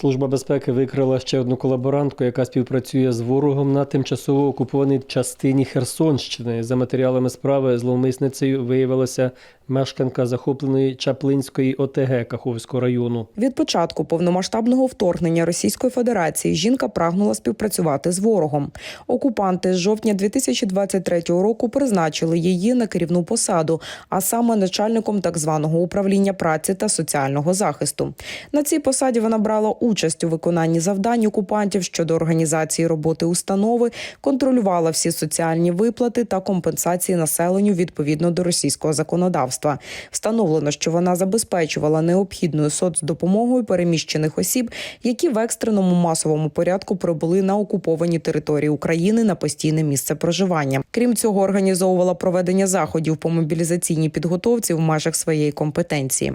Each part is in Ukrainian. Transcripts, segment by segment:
Служба безпеки викрила ще одну колаборантку, яка співпрацює з ворогом на тимчасово окупованій частині Херсонщини. За матеріалами справи зловмисницею виявилася мешканка захопленої Чаплинської ОТГ Каховського району. Від початку повномасштабного вторгнення Російської Федерації жінка прагнула співпрацювати з ворогом. Окупанти з жовтня 2023 року призначили її на керівну посаду, а саме начальником так званого управління праці та соціального захисту. На цій посаді вона брала участь у виконанні завдань окупантів щодо організації роботи установи, контролювала всі соціальні виплати та компенсації населенню відповідно до російського законодавства. Встановлено, що вона забезпечувала необхідною соцдопомогою переміщених осіб, які в екстреному масовому порядку прибули на окуповані території України на постійне місце проживання. Крім цього, організовувала проведення заходів по мобілізаційній підготовці в межах своєї компетенції.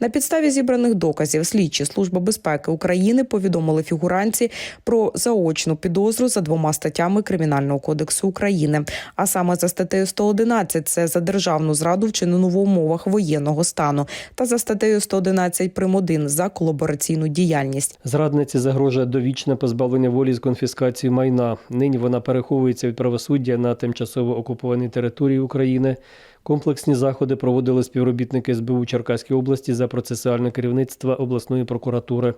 На підставі зібраних доказів слідчі служби безпеки України повідомили фігуранці про заочну підозру за двома статтями Кримінального кодексу України, а саме за статтею 111 – це за державну зраду вчинену в умовах воєнного стану, та за статтею 111 прим. 1 за колабораційну діяльність. Зрадниці загрожує довічне позбавлення волі з конфіскацією майна. Нині вона переховується від правосуддя на тимчасово окупованій території України. Комплексні заходи проводили співробітники СБУ Черкаської області за процесуальне керівництво обласної прокуратури.